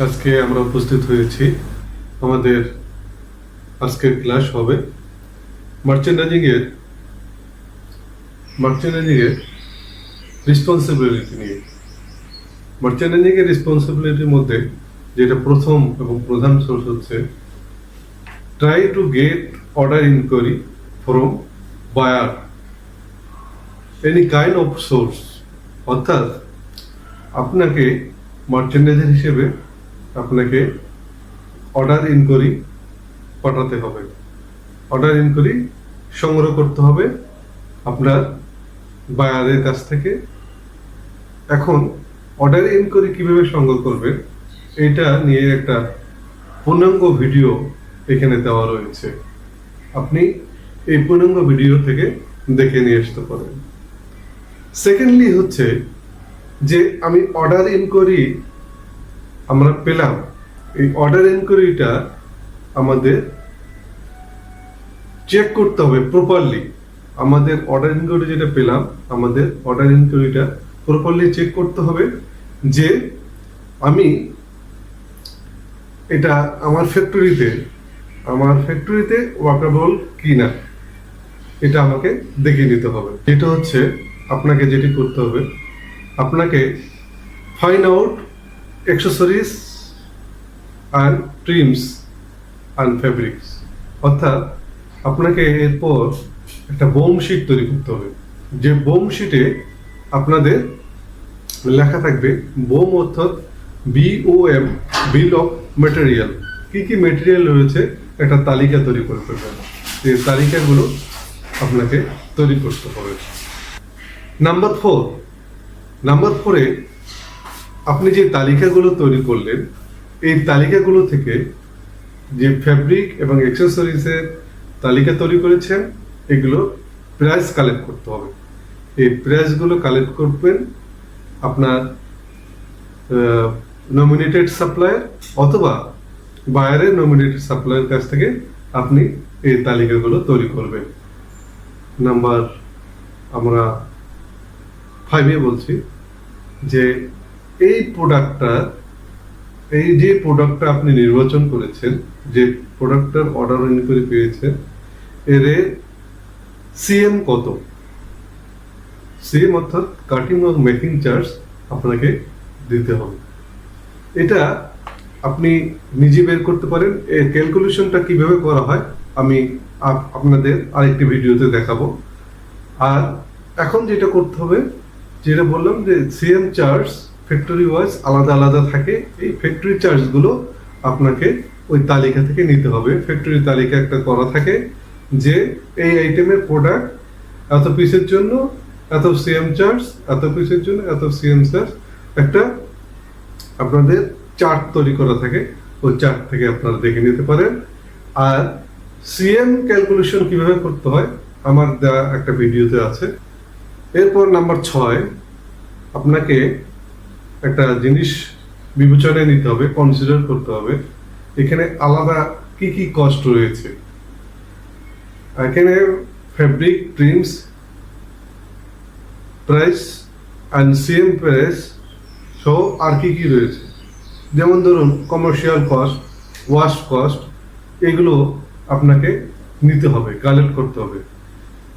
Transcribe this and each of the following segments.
আজকে আমরা উপস্থিত হয়েছি। আমাদের আজকের ক্লাস হবে। মার্চেন্ডাইজিং এর মার্চেন্ডাইজিং এর রেসপন্সিবিলিটি নিয়ে। মার্চেন্ডাইজিং এর রেসপন্সিবিলিটির মধ্যে যেটা প্রথম এবং প্রধান সোর্স হচ্ছে try to get order inquiry from buyer any kind of source অর্থাৎ আপনাকে মার্চেন্ডাইজার হিসেবে আপনাকে অর্ডার ইনকোয়ারি পাঠাতে হবে। অর্ডার ইনকোয়ারি সংগ্রহ করতে হবে আপনার বায়ারের কাছ থেকে। এখন অর্ডার ইনকোয়ারি কীভাবে সংগ্রহ করবেন, এটা নিয়ে একটা পূর্ণাঙ্গ ভিডিও এখানে দেওয়া রয়েছে। আপনি এই পূর্ণাঙ্গ ভিডিও থেকে দেখে নিয়ে আসতে পারেন। সেকেন্ডলি হচ্ছে যে আমি অর্ডার ইনকোয়ারি আমরা পেলাম। এই অর্ডার ইনকোয়ারিটা আমাদের চেক করতে হবে প্রপারলি আমাদের অর্ডার ইনকোয়ারি যেটা পেলাম, আমাদের অর্ডার ইনকোয়ারিটা প্রপারলি চেক করতে হবে যে আমি এটা আমার ফ্যাক্টরিতে আমার ফ্যাক্টরিতে ওয়ার্কাবল কি না এটা আমাকে দেখে নিতে হবে। এটা হচ্ছে, আপনাকে যেটি করতে হবে, আপনাকে find out accessories and trims and fabrics অর্থাৎ আপনাকে এরপর একটা বোম শিট তৈরি করতে হবে। যে বোম শিটে আপনাদের লেখা থাকবে, বোম অর্থাৎ বিওএম বিল অফ মেটেরিয়াল কি কি মেটেরিয়াল রয়েছে একটা তালিকা তৈরি করে ফেলবেন এই তালিকাগুলো আপনাকে তৈরি করতে হবে। নাম্বার ফোর নাম্বার ফোরে আপনি যে তালিকাগুলো তৈরি করলেন, এই তালিকাগুলো থেকে যে ফ্যাব্রিক এবং অ্যাক্সেসরিজের তালিকা তৈরি করেছেন, এগুলো প্রাইস কালেক্ট করতে হবে। এই প্রাইসগুলো কালেক্ট করবেন আপনার নমিনেটেড সাপ্লায়ার অথবা বায়ারের নমিনেটেড সাপ্লায়ার কাছ থেকে আপনি এই তালিকাগুলো তৈরি করবেন। নাম্বার আমরা ফাইভে বলছি যে এই প্রোডাক্টটা এই যে প্রোডাক্টটা আপনি নির্বাচন করেছেন, যে প্রোডাক্টটার অর্ডার ইনকোয়ারি পেয়েছেন এর সিএম কত? সিএম অর্থাৎ কাটিং ও মেকিং চার্জ আপনাকে দিতে হবে। এটা আপনি নিজে বের করতে পারেন। এর ক্যালকুলেশনটা কীভাবে করা হয়, আমি আপ- আপনাদের আরেকটি ভিডিওতে দেখাবো। আর এখন যেটা করতে হবে, যেটা বললাম যে সিএম চার্জ ফ্যাক্টরি ওয়াইজ আলাদা আলাদা থাকে। এই ফ্যাক্টরি চার্জগুলো আপনাকে ওই তালিকা থেকে নিতে হবে। ফ্যাক্টরি তালিকা একটা করা থাকে যে এই আইটেমের প্রোডাক্ট এত পিসের জন্য এত সিএম চার্জ এত পিসের জন্য এত সিএম চার্জ একটা আপনাদের চার্ট তৈরি করা থাকে। ওই চার্ট থেকে আপনারা দেখে নিতে পারেন। আর সিএম ক্যালকুলেশন কীভাবে করতে হয়, আমার দেওয়া একটা ভিডিওতে আছে। এরপর নাম্বার ছয়, আপনাকে একটা জিনিস বিবেচনায় নিতে হবে কনসিডার করতে হবে। এখানে আলাদা কি কি কস্ট রয়েছে? এখানে fabric prints price and CM price সহ আর কি কি রয়েছে? যেমন ধরুন কমার্শিয়াল কস্ট ওয়াশ কস্ট এগুলো আপনাকে নিতে হবে কালেক্ট করতে হবে।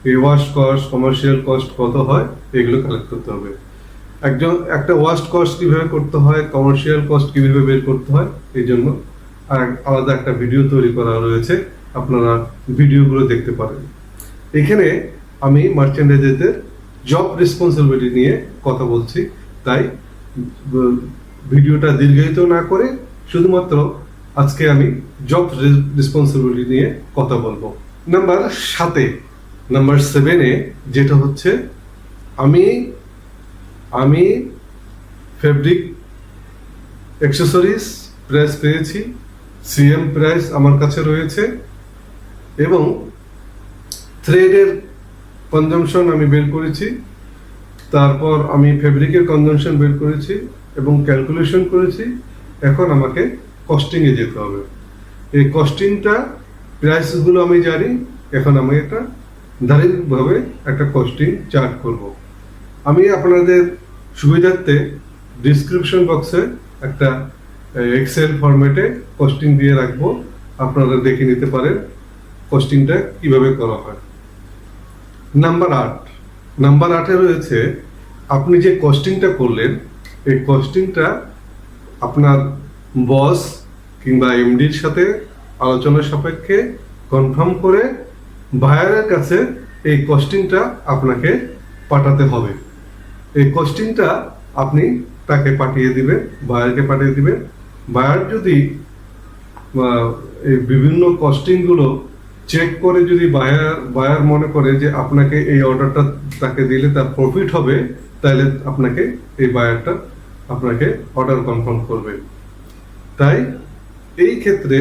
এই ওয়াশ কস্ট কমার্শিয়াল কস্ট কত হয়, এগুলো কালেক্ট করতে হবে। একজন, একটা ওয়াস্ট কস্ট কীভাবে করতে হয় কমার্শিয়াল কস্ট কীভাবে বের করতে হয়, এই জন্য আর আলাদা একটা ভিডিও তৈরি করা রয়েছে, আপনারা ভিডিওগুলো দেখতে পারেন। এখানে আমি মার্চেন্ডাইজারদের জব রেসপন্সিবিলিটি নিয়ে কথা বলছি, তাই ভিডিওটা দীর্ঘায়িত না করে শুধুমাত্র আজকে আমি জব রেসপন্সিবিলিটি নিয়ে কথা বলব। নাম্বার সাতে নাম্বার সেভেনে যেটা হচ্ছে, আমি আমি ফেব্রিক অ্যাক্সেসরিজ প্রাইস পেয়েছি সিএম প্রাইস আমার কাছে রয়েছে এবং থ্রেডের কনজামশন আমি বের করেছি, তারপর আমি ফেব্রিকের কনজামশন বের করেছি এবং ক্যালকুলেশন করেছি, এখন আমাকে কস্টিংয়ে যেতে হবে। এই কস্টিংটা প্রাইসগুলো আমি জানি, এখন আমি এটা ধারাবাহিকভাবে একটা কস্টিং চার্ট করব। আমি আপনাদের সুবিধার্থে ডিসক্রিপশন বক্সে একটা এক্সেল ফরম্যাটে কস্টিং দিয়ে রাখব। আপনারা দেখে নিতে পারেন কস্টিংটা কীভাবে করা হয়। নাম্বার আট নাম্বার আটে রয়েছে, আপনি যে কস্টিংটা করলেন, এই কস্টিংটা আপনার বস কিংবা এমডির সাথে আলোচনা সাপেক্ষে কনফার্ম করে বায়ারের কাছে এই কস্টিংটা আপনাকে পাঠাতে হবে। এই কস্টিংটা আপনি তাকে পাঠিয়ে দিবেন বায়ারকে পাঠিয়ে দিবেন। বায়ার যদি এই বিভিন্ন কস্টিংগুলো চেক করে যদি বায়ার বায়ার মনে করে যে আপনাকে এই অর্ডারটা তাকে দিলে তার প্রফিট হবে, তাহলে আপনাকে এই বায়ারটা আপনাকে অর্ডার কনফার্ম করবে। তাই এই ক্ষেত্রে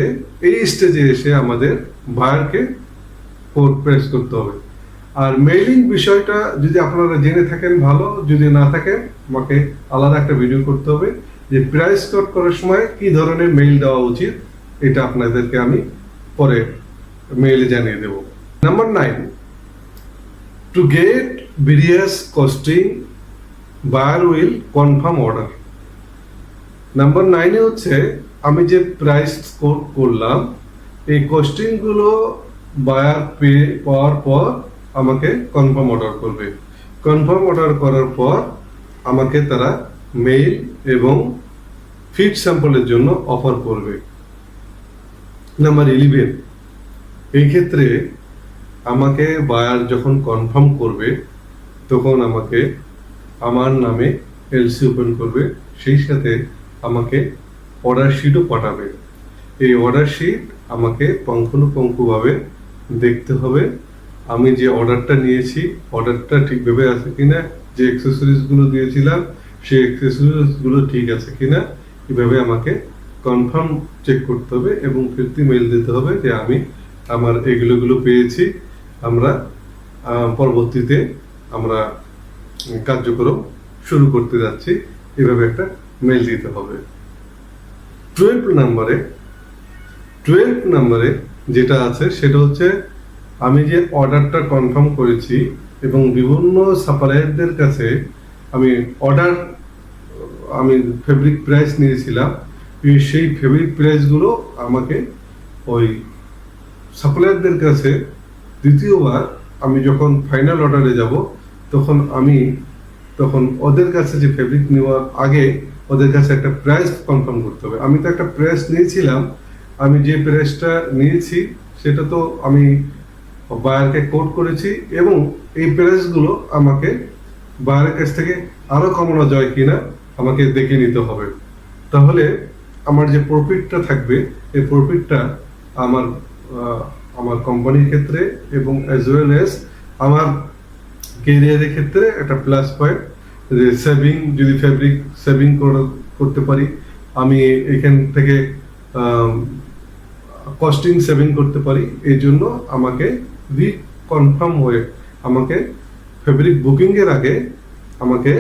এই স্টেজে এসে আমাদের বায়ারকে প্রেস করতে হবে। আর মেইলিং বিষয়টা যদি আপনারা জেনে থাকেন ভালো, যদি না থাকেন, আমাকে আলাদা একটা ভিডিও করতে হবে যে প্রাইস কোড করার সময় কি ধরনের মেইল দেওয়া উচিত, এটা আপনাদেরকে আমি পরে মেইলে জানিয়ে দেব। Number nine to get various costing buyer will confirm order number নাইনে হচ্ছে, আমি যে প্রাইস কোড করলাম, এই কস্টিংগুলো বায়ার পে পাওয়ার পর আমাকে কনফার্ম অর্ডার করবে। কনফার্ম অর্ডার করার পর আমাকে তারা মেইল এবং ফিড স্যাম্পলের জন্য অফার করবে। নাম্বার ইলেভেন এই ক্ষেত্রে আমাকে বায়ার যখন কনফার্ম করবে, তখন আমাকে আমার নামে এলসি ওপেন করবে, সেই সাথে আমাকে অর্ডার শিটও পাঠাবে। এই অর্ডার শিট আমাকে পঙ্খানুপঙ্খভাবে দেখতে হবে। আমি যে অর্ডারটা নিয়েছি, অর্ডারটা ঠিকভাবে আছে কিনা, যে অ্যাক্সেসরিজগুলো দিয়েছিলাম, সেই অ্যাক্সেসরিজগুলো ঠিক আছে কিনা, এভাবে আমাকে কনফার্ম চেক করতে হবে এবং ফিরতি মেল দিতে হবে যে আমি আমার এগুলোগুলো পেয়েছি। আমরা পরবর্তীতে আমরা কার্যক্রম শুরু করতে যাচ্ছি। এভাবে একটা মেল দিতে হবে। টুয়েলভ নাম্বারে টুয়েলভ নাম্বারে যেটা আছে সেটা হচ্ছে আমি যে অর্ডারটা কনফার্ম করেছি এবং বিভিন্ন সাপ্লায়ারদের কাছে আমি অর্ডার, আমি ফেব্রিক প্রাইস নিয়েছিলাম সেই ফেব্রিক প্রাইসগুলো আমাকে ওই সাপ্লায়ারদের কাছে দ্বিতীয়বার আমি যখন ফাইনাল অর্ডারে যাব, তখন আমি, তখন ওদের কাছে যে ফেব্রিক নেওয়ার আগে ওদের কাছে একটা প্রাইস কনফার্ম করতে হবে। আমি তো একটা প্রাইস নিয়েছিলাম, আমি যে প্রাইসটা নিয়েছি সেটা তো আমি বায়ারকে কোড করেছি এবং এই প্রাইসগুলো আমাকে বায়ারের কাছ থেকে আরও কমানো যায় কিনা আমাকে দেখে নিতে হবে। তাহলে আমার যে প্রফিটটা থাকবে, এই প্রফিটটা আমার আমার কোম্পানির ক্ষেত্রে এবং অ্যাজ ওয়েল এস আমার কেরিয়ারের ক্ষেত্রে একটা প্লাস পয়েন্ট যে সেভিং যদি ফেব্রিক সেভিং করতে পারি, আমি এখান থেকে কস্টিং সেভিং করতে পারি, এই জন্য আমাকে রি কনফার্ম হয়ে আমাকে ফেব্রিক বুকিংয়ের আগে আমাকে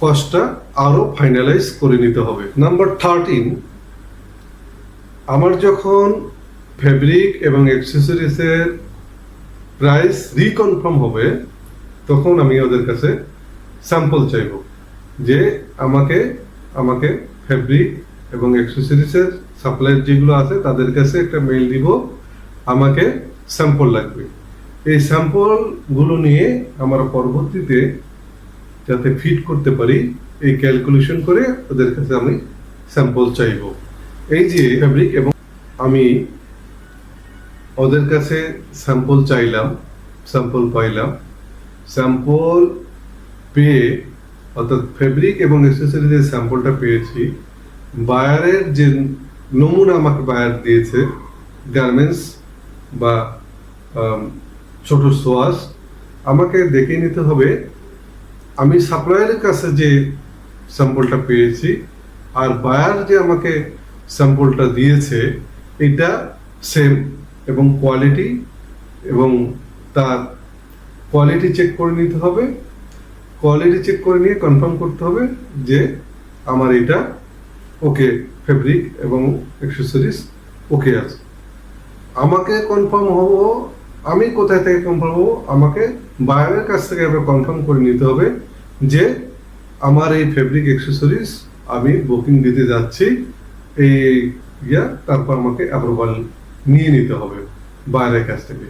কস্টটা আরও ফাইনালাইজ করে নিতে হবে। নাম্বার থার্টিন আমার যখন ফেব্রিক এবং অ্যাক্সেসরিজের প্রাইস রিকনফার্ম হবে, তখন আমি ওদের কাছে স্যাম্পল চাইব যে আমাকে আমাকে ফেব্রিক এবং অ্যাক্সেসরিজের সাপ্লাই যেগুলো আছে তাদের কাছে একটা মেইল দিব, আমাকে স্যাম্পল লাগবে। এই স্যাম্পলগুলো নিয়ে আমরা পরবর্তীতে যাতে ফিট করতে পারি, এই ক্যালকুলেশন করে ওদের কাছে আমি স্যাম্পল চাইব। এই যে ফ্যাব্রিক এবং আমি ওদের কাছে স্যাম্পল চাইলাম, স্যাম্পল পাইলাম। স্যাম্পল পেয়ে, অর্থাৎ ফেব্রিক এবং অ্যাক্সেসরিজের স্যাম্পলটা পেয়েছি বায়ারের যে নমুনা আমাকে বায়ার দিয়েছে গার্মেন্টস বা ছোট সোয়াস আমাকে দেখে নিতে হবে, আমি সাপ্লায়ারের কাছে যে স্যাম্পলটা পেয়েছি, আর বায়ার যে আমাকে স্যাম্পলটা দিয়েছে, এটা সেম এবং কোয়ালিটি এবং তার কোয়ালিটি চেক করে নিতে হবে। কোয়ালিটি চেক করে নিয়ে কনফার্ম করতে হবে যে আমার এটা ওকে ফেব্রিক এবং অ্যাক্সেসরিজ ওকে আছে। আমাকে কনফার্ম হব আমি কোথায় থেকে কনফার্ম হব আমাকে বায়ারের কাছ থেকে আবার কনফার্ম করে নিতে হবে যে আমার এই ফেব্রিক অ্যাক্সেসরিজ আমি বুকিং দিতে যাচ্ছি, এই ইয়া, তারপর আমাকে অ্যাপ্রুভাল নিয়ে নিতে হবে বাইরের কাছ থেকে।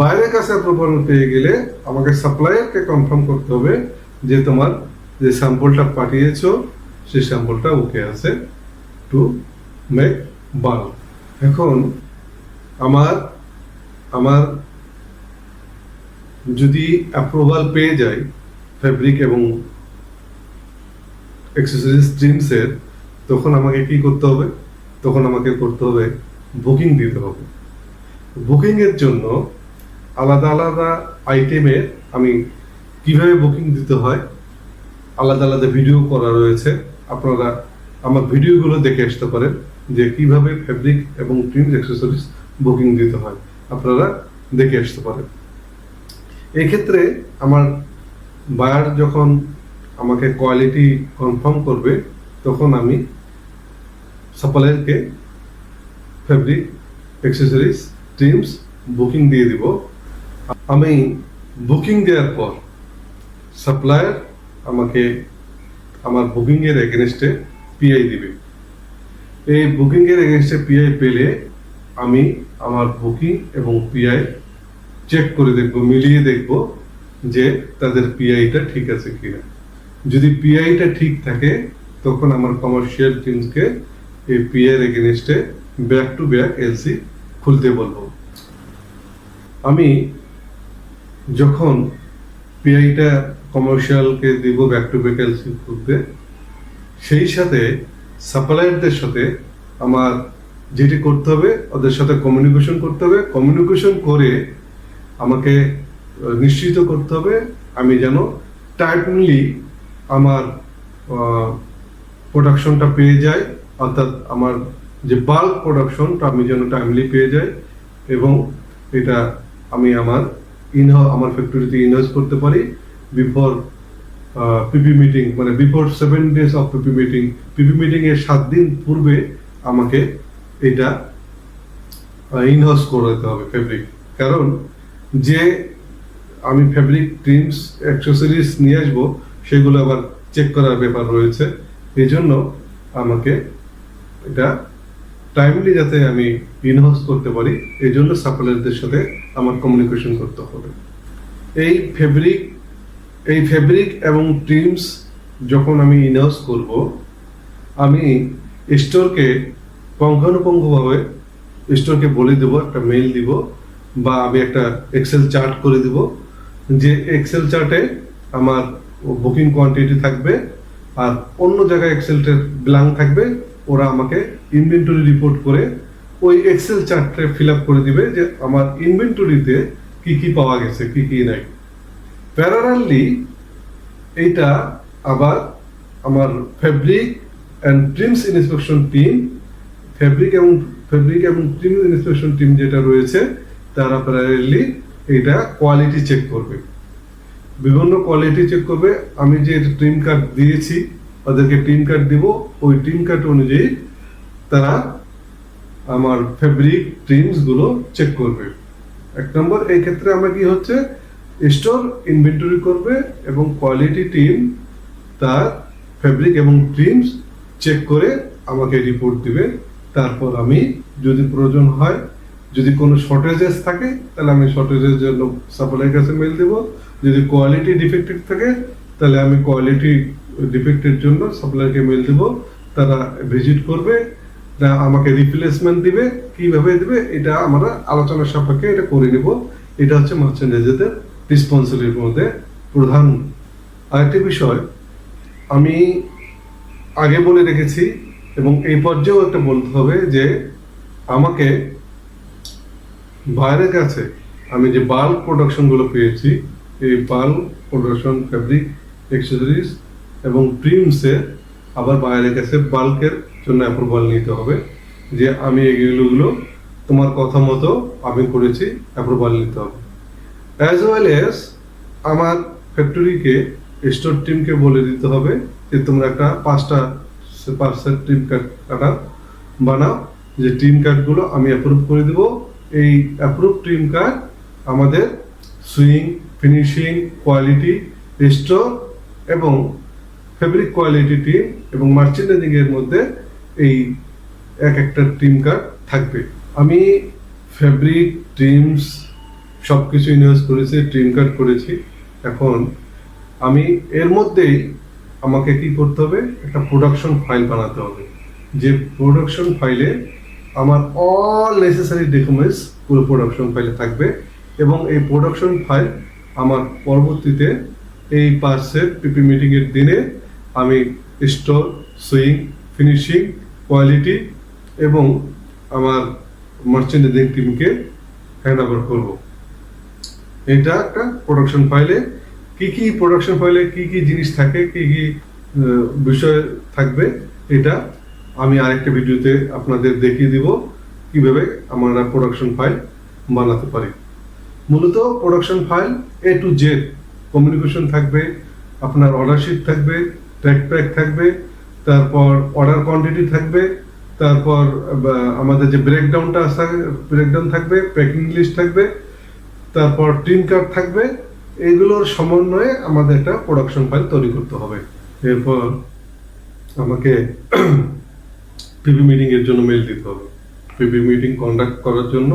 বাইরের কাছে অ্যাপ্রুভাল পেয়ে গেলে আমাকে সাপ্লায়ারকে কনফার্ম করতে হবে যে তোমার যে স্যাম্পলটা পাঠিয়েছো, সেই স্যাম্পলটা ওকে আছে টু মেক বাল্ব এখন আমার আমার যদি অ্যাপ্রুভাল পেয়ে যাই ফেব্রিক এবং এক্সেসরিজ স্ট্রিমসের তখন আমাকে কি করতে হবে? তখন আমাকে করতে হবে বুকিং দিতে হবে। বুকিংয়ের জন্য আলাদা আলাদা আইটেমের আমি কীভাবে বুকিং দিতে হয়, আলাদা আলাদা ভিডিও করা রয়েছে। আপনারা আমার ভিডিওগুলো দেখে আসতে পারেন যে কীভাবে ফেব্রিক এবং প্রিন্ট অ্যাক্সেসরিজ বুকিং দিতে হয়। আপনারা দেখে আসতে পারেন। এক্ষেত্রে আমার বায়ার যখন আমাকে কোয়ালিটি কনফার্ম করবে, তখন আমি সাপ্লায়ারকে ফেব্রিক অ্যাক্সেসরিজ টিমস বুকিং দিয়ে দিব। আমি বুকিং দেওয়ার পর সাপ্লায়ার আমাকে আমার বুকিংয়ের এগেনস্টে পিআই দিবে। এই বুকিংয়ের এগেনস্টে পিআই পেলে আমি, আমার বুকিং এবং পিআই চেক করে দেখব, মিলিয়ে দেখব যে তাদের পিআইটা ঠিক আছে কিনা। যদি পিআইটা ঠিক থাকে, তখন আমার কমার্শিয়াল টিমকে এই পিআই এগেনস্টে ব্যাক টু ব্যাক এলসি খুলতে বলব। আমি যখন পিআইটা কমার্শিয়ালকে দিব ব্যাক টু ব্যাক এলসি খুলতে, সেই সাথে সাপ্লায়ারদের সাথে আমার যেটি করতে হবে, ওদের সাথে কমিউনিকেশন করতে হবে। কমিউনিকেশন করে আমাকে নিশ্চিত করতে হবে আমি যেন টাইমলি আমার প্রোডাকশনটা পেয়ে যাই, অর্থাৎ আমার যে বাল্ক প্রোডাকশনটা আমি যেন টাইমলি পেয়ে যাই এবং এটা আমি আমার ইন আমার ফ্যাক্টরিতে ইনভেস্ট করতে পারি বিফোর পিপি মিটিং মানে before seven days of PP meeting PP মিটিংয়ের সাত দিন পূর্বে আমাকে এটা ইনহাউস করাতে হবে ফেব্রিক কারণ যে আমি ফেব্রিক ক্রিমস অ্যাক্সেসরিজ নিয়ে আসব, সেগুলো আবার চেক করার ব্যাপার রয়েছে। এই জন্য আমাকে এটা টাইমলি যাতে আমি ইনহাউস করতে পারি এই জন্য সাপ্লায়ারদের সাথে আমার কমিউনিকেশন করতে হবে। এই ফেব্রিক এই ফেব্রিক এবং ট্রিমস যখন আমি ইনহাউস করব, আমি স্টোরকে পঙ্খানুপঙ্খভাবে স্টোরকে বলে দেব, একটা মেইল দিব, বা আমি একটা এক্সেল চার্ট করে দিব, যে এক্সেল চার্টে আমার বুকিং কোয়ান্টিটি থাকবে, আর অন্য জায়গায় এক্সেলটের ব্ল্যাঙ্ক থাকবে, ওরা আমাকে ইনভেন্টরি রিপোর্ট করে ওই এক্সেল চার্টে ফিল আপ করে দিবে যে আমার ইনভেন্টরিতে কি কি পাওয়া গেছে, কি কি নাই। প্যারালালি এইটা আবার আমার fabric and trims inspection team fabric এবং ফেব্রিক এবং ট্রিম ইন্সপেকশন টিম যেটা রয়েছে, তারা প্যারালালি এটা কোয়ালিটি চেক করবে। বিভিন্ন কোয়ালিটি চেক করবে। আমি যে টিম কার্ড দিয়েছি, ওদেরকে টিম কার্ড দিব, ওই টিম কার্ড অনুযায়ী তারা আমার ফেব্রিক ট্রিমসগুলো চেক করবে। এক নম্বর, এই ক্ষেত্রে আমার কি হচ্ছে? স্টোর ইনভেন্টরি করবে এবং কোয়ালিটি টিম তার ফেব্রিক এবং ট্রিমস চেক করে আমাকে রিপোর্ট দিবে। তারপর আমি যদি প্রয়োজন হয়, যদি কোনো শর্টেজেস থাকে, তাহলে আমি শর্টেজের জন্য সাপ্লাইয়ের কাছে মেল দেব। যদি কোয়ালিটি ডিফেক্টেড থাকে, তাহলে আমি কোয়ালিটি ডিফেক্টের জন্য সাপ্লাইকে মেল দেব। তারা ভিজিট করবে আমাকে রিপ্লেসমেন্ট দিবে, কীভাবে দিবে, এটা আমরা আলোচনার সাপেক্ষে এটা করে নেব। এটা হচ্ছে মার্চেন্ডাইজেদের রেসপন্সিবিলিটির মধ্যে প্রধান আরেকটি বিষয়। আমি আগে বলে রেখেছি এবং এই পর্যায়েও একটা বলতে হবে যে আমাকে বাইরের কাছে আমি যে বাল্ক প্রোডাকশনগুলো পেয়েছি, এই বাল্ক প্রোডাকশন ফ্যাব্রিক এক্সেসরিজ এবং প্রিমসে আবার বাইরের কাছে বাল্কের জন্য অ্যাপ্রুভাল নিতে হবে যে আমি এগুলোগুলো তোমার কথা মতো আমি করেছি অ্যাপ্রুভাল নিতে হবে। অ্যাজ ওয়েল এস আমার ফ্যাক্টরিকে স্টোর টিমকে বলে দিতে হবে যে তোমরা একটা পাঁচটা পার্সেন্ট টিম কার্ড কাটা বানাও। যে টিম কার্ডগুলো আমি অ্যাপ্রুভ করে দেব। এই অ্যাপ্রুভ টিম কার্ড আমাদের সুইং, ফিনিশিং, কোয়ালিটি, স্টোর এবং ফেব্রিক কোয়ালিটি টিম এবং মার্চেন্ডাইজিং এর মধ্যে এই এক একটা টিম কার্ড থাকবে। আমি ফেব্রিক টিমস সব কিছু ইনভেস্ট করেছি, টিম কার্ড করেছি। এখন আমি এর মধ্যেই আমাকে কি করতে হবে? একটা প্রোডাকশন ফাইল বানাতে হবে। যে প্রোডাকশন ফাইলে আমার অল নেসেসারি ডকুমেন্টস পুরো প্রোডাকশন ফাইলে থাকবে এবং এই প্রোডাকশন ফাইল আমার পরবর্তীতে এই পার্সের পিপি মিটিংয়ের দিনে আমি স্টোর সুইং ফিনিশিং কোয়ালিটি এবং আমার মার্চেন্ডাইজিং টিমকে হ্যান্ড ওভার করব। এটা একটা প্রোডাকশন ফাইলে কি কি প্রোডাকশন ফাইলে কি কি জিনিস থাকে, কি কি বিষয় থাকবে, এটা আমি আরেকটা ভিডিওতে আপনাদের দেখিয়ে দিব কীভাবে আমরা প্রোডাকশন ফাইল বানাতে পারি। মূলত production file A to Z communication থাকবে, আপনার অর্ডার শিট থাকবে ট্র্যাক প্যাক থাকবে, তারপর অর্ডার কোয়ান্টিটি থাকবে, তারপর আমাদের যে ব্রেকডাউনটা ব্রেকডাউন থাকবে প্যাকিং লিস্ট থাকবে, তারপর টিম কার্ড থাকবে এগুলোর সমন্বয়ে আমাদের একটা প্রোডাকশন ফাইল তৈরি করতে হবে। এরপর আমাকে পিপি মিটিং এর জন্য মেল দিতে হবে। পিপি মিটিং কন্ডাক্ট করার জন্য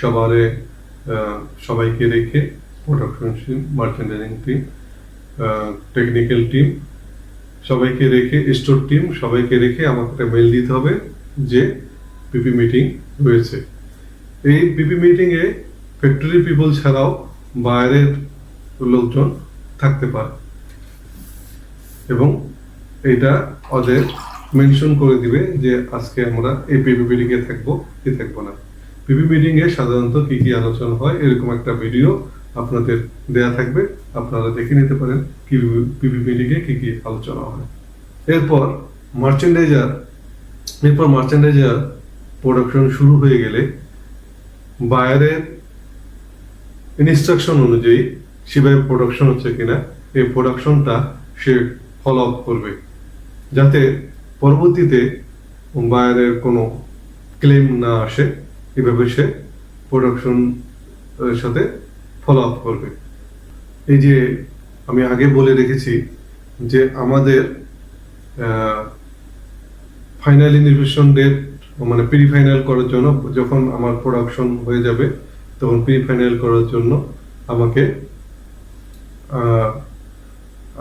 সবারে সবাইকে রেখে production team merchandising team technical team সবাইকে রেখে স্টোর টিম সবাইকে রেখে আমাকে একটা মেল দিতে হবে যে পিপি মিটিং রয়েছে এই পিপি মিটিংয়ে ফ্যাক্টরি পিপল ছাড়াও বাইরের লোকজন থাকতে পারে। এবং এটা ওদের মেনশন করে দিবে যে আজকে আমরা এই পিপি মিটিং এ থাকব, কি থাকব না। পিপি মিটিং এ সাধারণত কি কি আলোচনা হয়, এরকম একটা ভিডিও আপনাদের দেয়া থাকবে। আপনারা দেখে নিতে পারেন কি পিপি মিটিং এ কি কি আলোচনা হয়। এরপর মার্চেন্ডাইজার এরপর মার্চেন্ডাইজার প্রোডাকশন শুরু হয়ে গেলে বায়ারের ইনস্ট্রাকশন অনুযায়ী সেভাবে প্রোডাকশন হচ্ছে কিনা, এই প্রোডাকশনটা সে ফলো আপ করবে। যাতে পরবর্তীতে বায়ারের কোনো ক্লেম না আসে, এভাবে সে প্রোডাকশন সাথে ফলো আপ করবে। এই যে আমি আগে বলে রেখেছি যে আমাদের ফাইনাল ইনভিশন ডেট মানে প্রি ফাইনাল করার জন্য যখন আমার প্রোডাকশন হয়ে যাবে, তখন প্রি ফাইনাল করার জন্য আমাকে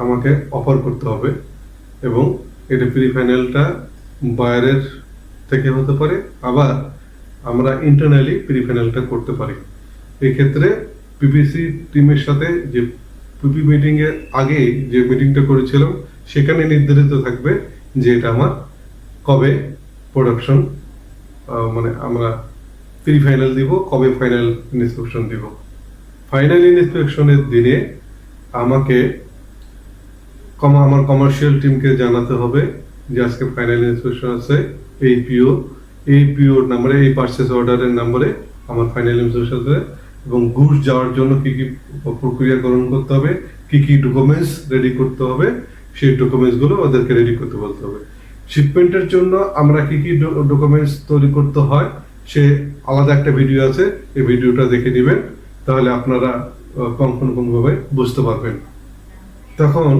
আমাকে অফার করতে হবে এবং এটা প্রি ফাইনালটা বায়ারের থেকে হতে পারে, আবার আমরা ইন্টারনালি প্রি ফাইনালটা করতে পারি। এক্ষেত্রে ক্ষেত্রে পিপিসি টিমের সাথে যে পিপি মিটিং এর আগে যে মিটিংটা করেছিলাম, সেখানে নির্ধারিত থাকবে যে এটা আমার কবে প্রোডাকশন মানে আমরা প্রি ফাইনাল দিব, কবে ফাইনাল ইন্সপেকশন দিব। ফাইনাল ইন্সপেকশনের দিনে আমাকে কমা, আমার কমার্শিয়াল টিমকে জানাতে হবে যে আজকে ফাইনাল ইন্সপেকশন আছে এই পিও এই পিওর নাম্বারে এই পার্চেস অর্ডারের নাম্বারে আমার ফাইনাল ইন্সপেকশন আছে এবং গুডস যাওয়ার জন্য কি কি প্রক্রিয়াকরণ করতে হবে, কি কি ডকুমেন্টস রেডি করতে হবে, সেই ডকুমেন্টসগুলো ওদেরকে রেডি করতে বলতে হবে। শিপমেন্টের জন্য আমরা কি কি ডকুমেন্টস তৈরি করতে হয়, সে আলাদা একটা ভিডিও আছে, এই ভিডিওটা দেখে নেবেন। তাহলে আপনারা ভাবে বুঝতে পারবেন। তখন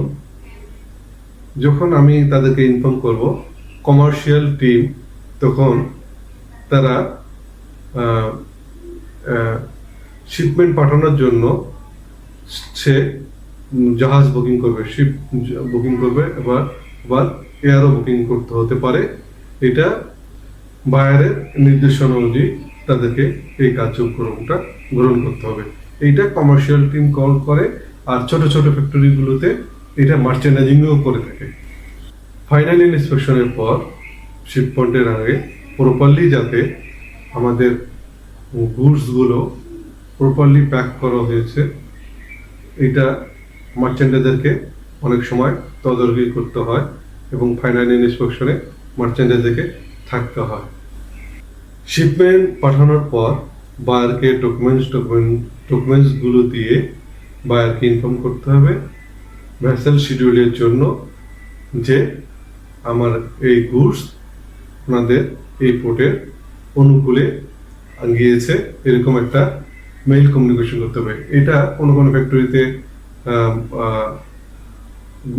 যখন আমি তাদেরকে ইনফর্ম করব কমার্শিয়াল টিম তখন তারা শিপমেন্ট পাঠানোর জন্য সে জাহাজ বুকিং করবে শিপ বুকিং করবে এবার আবার এয়ারও বুকিং করতে হতে পারে। এটা বায়ারের নির্দেশনা অনুযায়ী তাদেরকে এই কার্যক্রমটা গ্রহণ করতে হবে। এইটা কমার্শিয়াল টিম কল করে আর ছোট ছোট ফ্যাক্টরিগুলোতে এটা মার্চেন্ডাইজিংও করে থাকে। ফাইনাল ইন্সপেকশনের পর শিপমেন্টের আগে প্রপারলি যাতে আমাদের গুডসগুলো প্রপারলি প্যাক করা হয়েছে, এটা মার্চেন্ডাইজারকে অনেক সময় তদারকি করতে হয় এবং ফাইনাল ইন্সপেকশনে মার্চেন্ডাইজারকে থাকতে হয়। শিপমেন্ট পাঠানোর পর বায়ারকে ডকুমেন্টস ডকুমেন্ট ডকুমেন্টসগুলো দিয়ে বায়ারকে ইনফর্ম করতে হবে ভ্যাসেল শিডিউলের জন্য যে আমার এই গুডস আপনাদের এই পোর্টের অনুকূলে গিয়েছে এরকম একটা মেইল কমিউনিকেশন করতে হবে। এটা কোনো কোনো ফ্যাক্টরিতে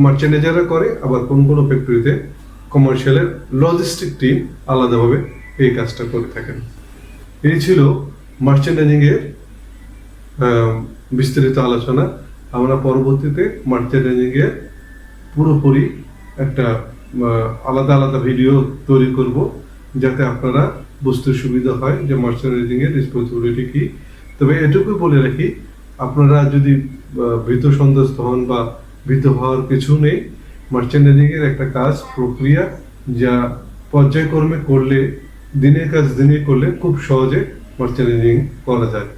মার্চেন্ডাইজাররা করে, আবার কোন কোনো ফ্যাক্টরিতে কমার্শিয়ালের লজিস্টিক টিম আলাদাভাবে এই কাজটা করে থাকেন। এই ছিল মার্চেন্ডাইজিং এর বিস্তারিত আলোচনা। আমরা পরবর্তীতে মার্চেন্ডাইজিং এর পুরোপুরি একটা আলাদা আলাদা ভিডিও তৈরি করব, যাতে আপনারা বুঝতে সুবিধা হয় যে মার্চেন্ডাইজিং এর রেসপন্সিবিলিটি কি। তবে এটুকু বলে রাখি, আপনারা যদি ভীত সন্ত্রস্ত হন বা ভীত হওয়ার কিছু নেই মার্চেন্ডাইজিং এর একটা কাজ, প্রক্রিয়া যা পর্যায়ক্রমে করলে, দিনের কাজ দিনে করলে খুব সহজে মার্চেন্ডাইজিং করা যায়